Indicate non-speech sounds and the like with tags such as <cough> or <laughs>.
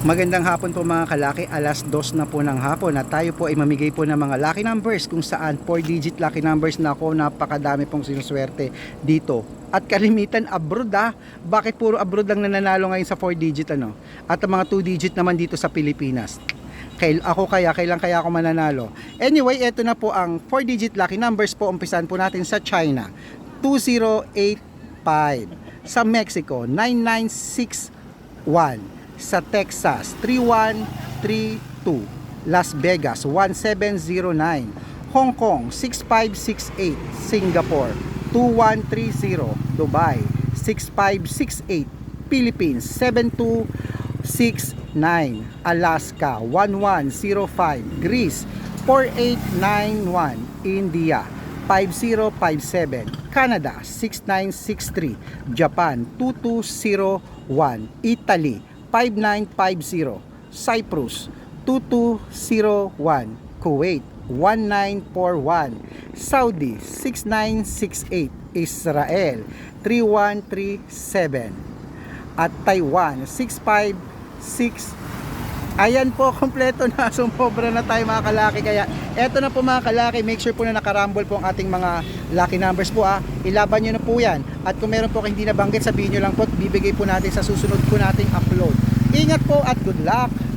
Magandang hapon po mga kalaki, alas dos na po ng hapon at tayo po ay mamigay po ng mga lucky numbers kung saan 4 digit lucky numbers na ako, napakadami pong sinuswerte dito. At kalimitan abroad ah, bakit puro abroad lang nananalo ngayon sa 4 digit ano? At ang mga 2 digit naman dito sa Pilipinas. Kail, ako kaya, kailan kaya ako mananalo? Anyway, eto na po ang 4 digit lucky numbers po, umpisan po natin sa China. 2085 sa Mexico 9961 sa Texas 3132 Las Vegas 1709 Hong Kong 6568 Singapore 2130 Dubai 6568 Philippines 7269 Alaska 1105 Greece 4891 India 5057 Canada 6963 Japan 2201 Italy 5950 Cyprus 2201 Kuwait 1941 Saudi 6968 Israel 3137 at Taiwan 656 Ayan po, <laughs> kompleto na. Sumobra na tayo mga kalaki. Kaya eto na po mga kalaki. Make sure po na nakarambol po ang ating mga lucky numbers po ah. Ilaban nyo na po yan. At kung meron po kayong hindi nabanggit, sabihin nyo lang po bibigay po natin sa susunod po nating upload. Ingat po at good luck!